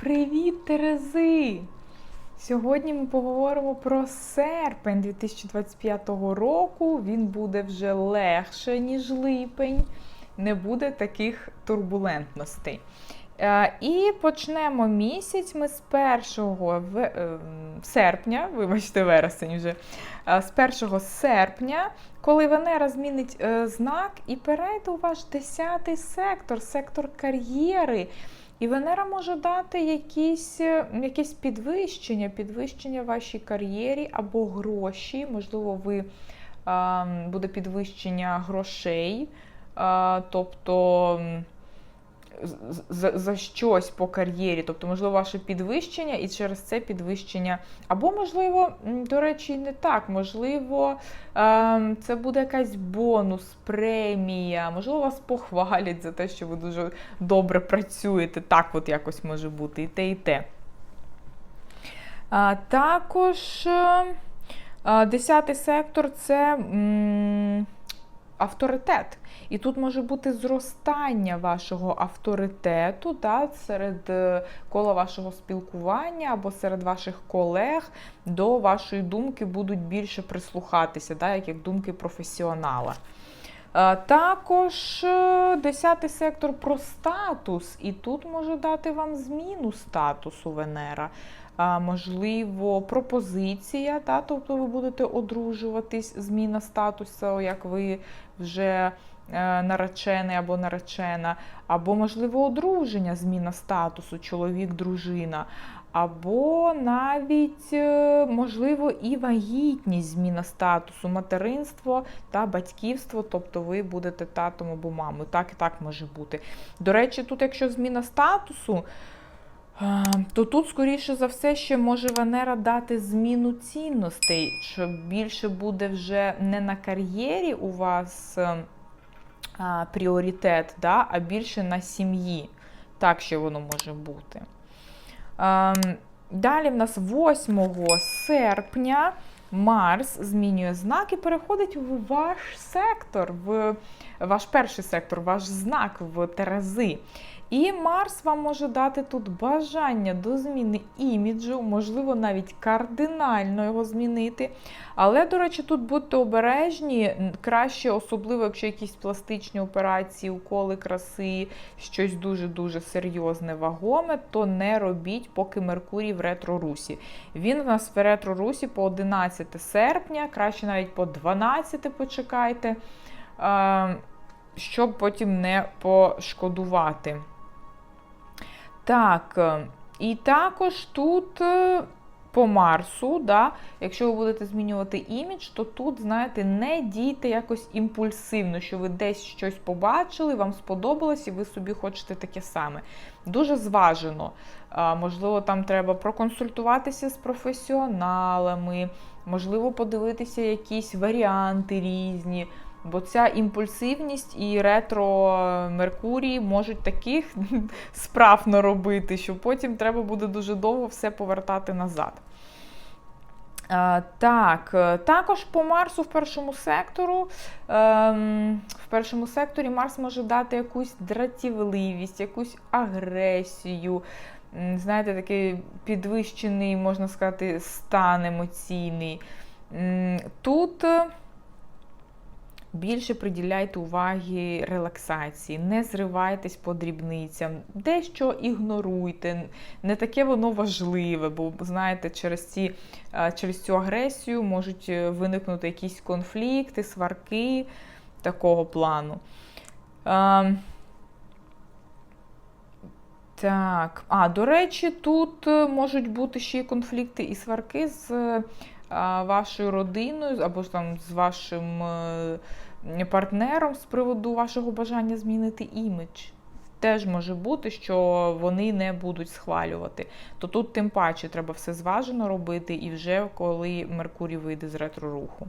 Привіт, Терези! Сьогодні ми поговоримо про серпень 2025 року. Він буде вже легше, ніж липень, не буде таких турбулентностей. Е, І почнемо місяць ми з 1 в- е, серпня, вибачте, вересень вже, е, з 1 серпня, коли Венера змінить знак і перейде у ваш 10-й сектор, сектор кар'єри. І Венера може дати якісь, якісь якесь підвищення, підвищення вашій кар'єрі або гроші. Можливо, ви буде підвищення грошей, тобто за, за щось по кар'єрі, тобто, можливо, ваше підвищення, і через це підвищення. Або, можливо, до речі, не так. Можливо, ем, це буде якась бонус, премія, можливо, вас похвалять за те, що ви дуже добре працюєте. Так, от якось може бути і те, і те. Також е, а, десятий сектор це м, авторитет. І тут може бути зростання вашого авторитету да, серед е, кола вашого спілкування або серед ваших колег до вашої думки будуть більше прислухатися, да, як, як думки професіонала. Е, Також е, десятий сектор про статус, і тут може дати вам зміну статусу Венера. Можливо, пропозиція, та, тобто ви будете одружуватись, зміна статусу, як ви вже е, наречений або наречена, або, можливо, одруження, зміна статусу, чоловік, дружина, або навіть, е, можливо, і вагітність, зміна статусу, материнство та батьківство, тобто ви будете татом або мамою. Так і так може бути. До речі, тут, якщо зміна статусу, то тут, скоріше за все, ще може Венера дати зміну цінностей, що більше буде вже не на кар'єрі у вас е, а, пріоритет, да, а більше на сім'ї. Так ще воно може бути. Ем, Далі в нас 8 серпня Марс змінює знак і переходить в ваш сектор, в ваш перший сектор, ваш знак в Терези. І Марс вам може дати тут бажання до зміни іміджу, можливо, навіть кардинально його змінити. Але, до речі, тут будьте обережні, краще, особливо, якщо якісь пластичні операції, уколи краси, щось дуже-дуже серйозне, вагоме, то не робіть, поки Меркурій в ретро-русі. Він в нас в ретро-русі по 11 серпня, краще навіть по 12 почекайте, е, щоб потім не пошкодувати. Так, е, і також тут е, по Марсу, да, якщо ви будете змінювати імідж, то тут, знаєте, не дійте якось імпульсивно, що ви десь щось побачили, вам сподобалось, і ви собі хочете таке саме. Дуже зважено. Можливо, там треба проконсультуватися з професіоналами, можливо, подивитися якісь варіанти різні. Бо ця імпульсивність і ретро Меркурій можуть таких справ наробити, що потім треба буде дуже довго все повертати назад. А, Так, е, також по Марсу в першому сектору. ем, В першому секторі Марс може дати якусь дратівливість, якусь агресію. Знаєте, такий підвищений, можна сказати, стан емоційний. Тут. Е, Більше приділяйте уваги релаксації, не зривайтесь по дрібницям, дещо ігноруйте, не таке воно важливе, бо знаєте, через, ці, е, через цю агресію можуть е, виникнути якісь конфлікти, сварки такого плану. Ем, Так, а до речі, тут е, можуть бути ще й конфлікти і сварки з е, вашою родиною або ж там з вашим е, партнером з приводу вашого бажання змінити імідж. Теж може бути, що вони не будуть схвалювати. То тут тим паче треба все зважено робити, і вже коли Меркурій вийде з ретро-руху.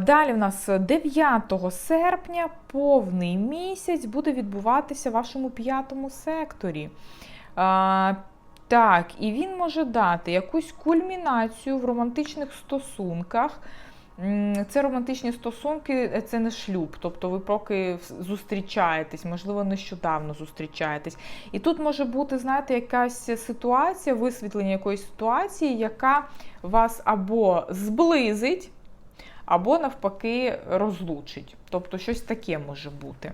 Далі в нас 9 серпня повний місяць буде відбуватися в вашому п'ятому секторі. Так, і він може дати якусь кульмінацію в романтичних стосунках. Це романтичні стосунки, е, це не шлюб. Тобто ви поки зустрічаєтесь, можливо, нещодавно зустрічаєтесь. І тут може бути, знаєте, якась ситуація, висвітлення якоїсь ситуації, яка вас або зблизить, або навпаки розлучить. Тобто щось таке може бути.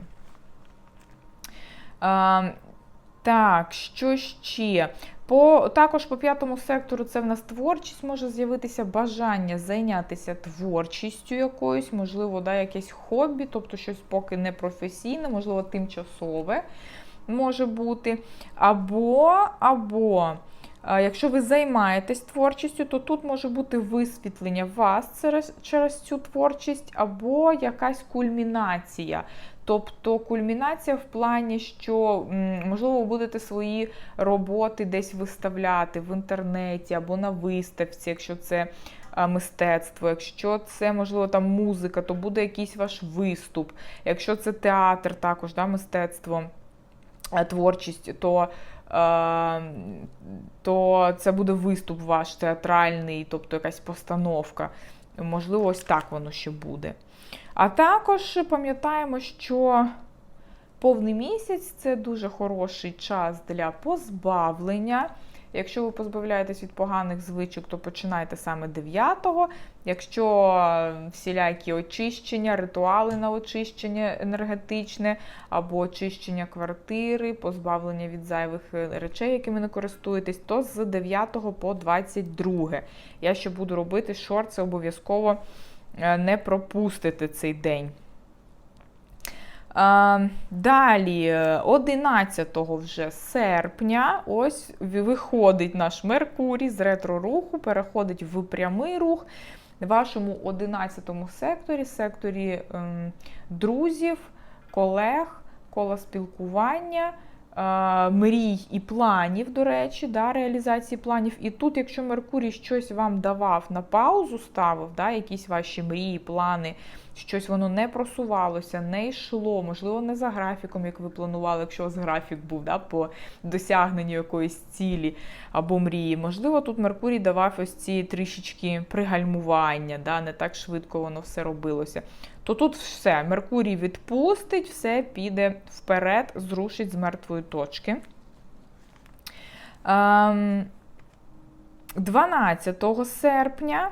А, так, що ще? По, також по п'ятому сектору це в нас творчість може з'явитися бажання зайнятися творчістю якоюсь, можливо, да, якесь хобі, тобто щось поки не професійне, можливо, тимчасове може бути. Або, або якщо ви займаєтесь творчістю, то тут може бути висвітлення вас через, через цю творчість, або якась кульмінація. Тобто кульмінація в плані, що можливо ви будете свої роботи десь виставляти в інтернеті або на виставці, якщо це мистецтво. Якщо це можливо там музика, то буде якийсь ваш виступ. Якщо це театр, також да, мистецтво, творчість, то. То це буде виступ ваш театральний, тобто якась постановка. Можливо, ось так воно ще буде. А також пам'ятаємо, що повний місяць це дуже хороший час для позбавлення. Якщо ви позбавляєтесь від поганих звичок, то починайте саме 9-го. Якщо всілякі очищення, ритуали на очищення енергетичне, або очищення квартири, позбавлення від зайвих е, речей, якими не користуєтесь, то з 9 по 22. Я ще буду робити шорт, це обов'язково не пропустити цей день. Далі, е, 11 вже серпня, ось виходить наш Меркурій з ретро-руху, переходить в прямий рух. В вашому 11 секторі, секторі ем, друзів, колег, кола спілкування, е, мрій і планів, до речі, да, реалізації планів. І тут, якщо Меркурій щось вам давав на паузу, ставив, да, якісь ваші мрії, плани, щось воно не просувалося, не йшло, можливо, не за графіком, як ви планували, якщо у вас графік був да, по досягненню якоїсь цілі або мрії. Можливо, тут Меркурій давав ось ці трішечки пригальмування, да, не так швидко воно все робилося. То тут все, Меркурій відпустить, все піде вперед, зрушить з мертвої точки. Ем, 12 серпня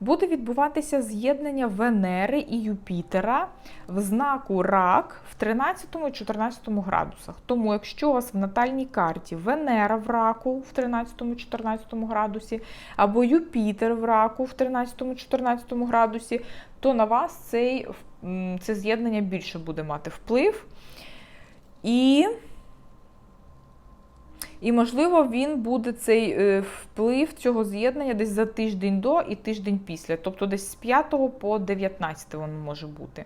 буде відбуватися з'єднання Венери і Юпітера в знаку Рак в 13-14 градусах. Тому, якщо у вас в натальній карті Венера в раку в 13-14 градусі, або Юпітер в раку в 13-14 градусі, то на вас цей, це з'єднання більше буде мати вплив. І і, можливо, він буде цей е, вплив цього з'єднання десь за тиждень до і тиждень після. Тобто десь з 5 по 19 воно може бути.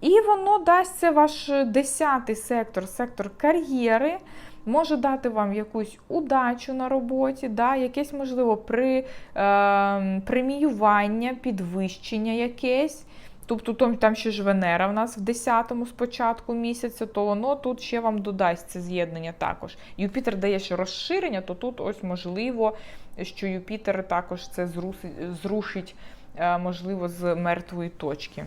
І воно дасть це ваш 10 сектор, сектор кар'єри, може дати вам якусь удачу на роботі, да, якесь, можливо, при, е, преміювання, підвищення якесь. Тобто там, ще ж Венера в нас в 10-му спочатку місяця, то воно тут ще вам додасть це з'єднання також. Юпітер дає ще розширення, то тут ось можливо, що Юпітер також це зрушить, е, можливо, з мертвої точки.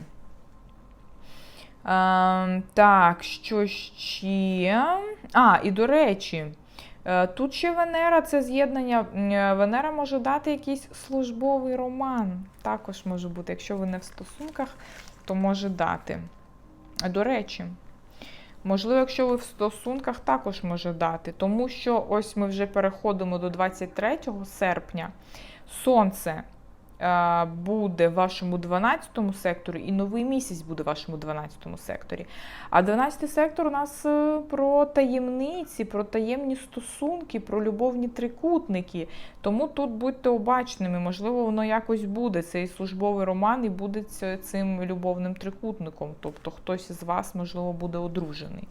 Е, так, що ще? А, і до речі, тут ще Венера це з'єднання. е, Венера може дати якийсь службовий роман. Також може бути, якщо ви не в стосунках, то може дати. До речі, можливо, якщо ви в стосунках, також може дати. Тому що ось ми вже переходимо до 23 серпня. Сонце е, буде в вашому 12 секторі, і новий місяць буде в вашому 12 секторі. А 12 сектор у нас е, про таємниці, про таємні стосунки, про любовні трикутники. Тому тут будьте обачними, можливо, воно якось буде. Цей службовий роман і буде цим любовним трикутником. Тобто хтось з вас, можливо, буде одружений.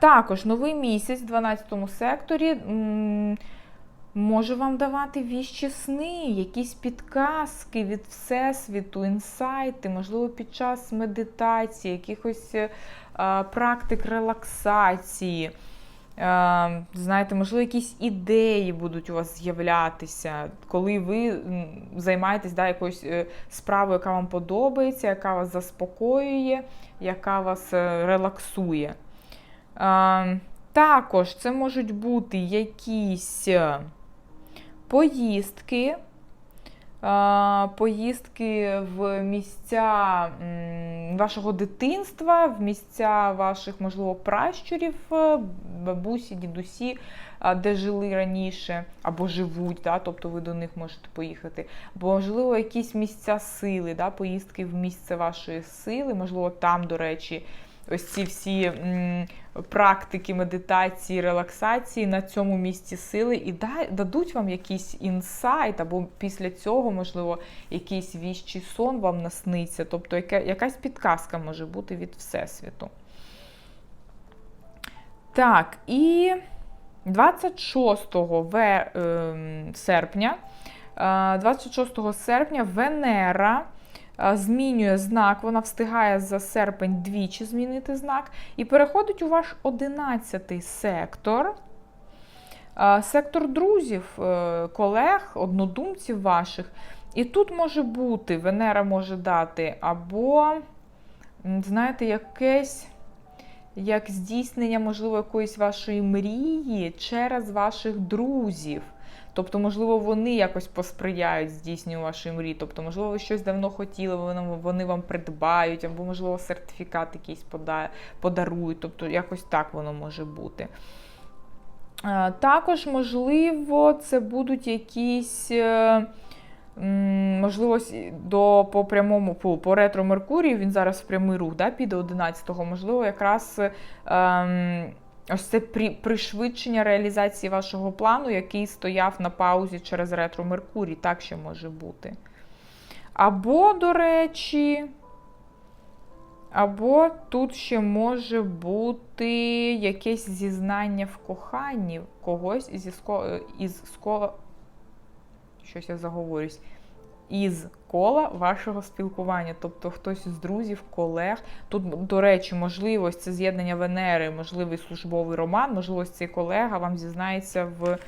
Також новий місяць в 12 секторі м, може вам давати віщі сни, якісь підказки від Всесвіту, інсайти, можливо, під час медитації, якихось е, практик релаксації. Е, Знаєте, можливо, якісь ідеї будуть у вас з'являтися, коли ви займаєтесь да, якоюсь е, справою, яка вам подобається, яка вас заспокоює, яка вас е, релаксує. Е, Також це можуть бути якісь е, поїздки. е, Поїздки в місця вашого дитинства, в місця ваших, можливо, пращурів, е, бабусі, дідусі, де жили раніше, або живуть, да, тобто ви до них можете поїхати. Бо, можливо, якісь місця сили, да, поїздки в місце вашої сили, можливо, там, до речі, ось ці всі практики медитації, релаксації на цьому місці сили і дадуть вам якийсь інсайт, або після цього, можливо, якийсь віщий сон вам насниться. Тобто яка, якась підказка може бути від Всесвіту. Так, і 26 ве, ем, серпня, е, 26 серпня Венера е, змінює знак, вона встигає за серпень двічі змінити знак, і переходить у ваш 11 сектор. Е, Сектор друзів, е, колег, однодумців ваших. І тут може бути, Венера може дати або, знаєте, якесь як здійснення, можливо, якоїсь вашої мрії через ваших друзів. Тобто, можливо, вони якось посприяють здійсненню вашої мрії. Тобто, можливо, ви щось давно хотіли, вони, вам придбають, або, можливо, сертифікат якийсь подарують. Тобто, якось так воно може бути. Також, можливо, це будуть якісь. е, Можливо, до по прямому по, по ретро Меркурію він зараз в прямий рух да, піде 11-го. Можливо, якраз ем, ось це при, пришвидшення реалізації вашого плану, який стояв на паузі через ретро Меркурій. Так ще може бути. Або, до речі, або тут ще може бути якесь зізнання в коханні когось зі ско... із ско... щось я заговорюсь. Із кола вашого спілкування, тобто хтось з друзів, колег. Тут, до речі, можливо, це з'єднання Венери, можливий службовий роман, можливо, цей колега вам зізнається в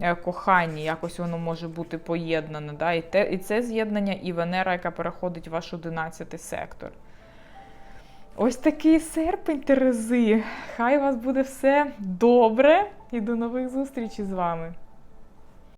е, коханні, якось воно може бути поєднане. Да? І, те, і це з'єднання, і Венера, яка переходить в ваш 11 сектор. Ось такий серпень Терези. Хай у вас буде все добре і до нових зустрічей з вами.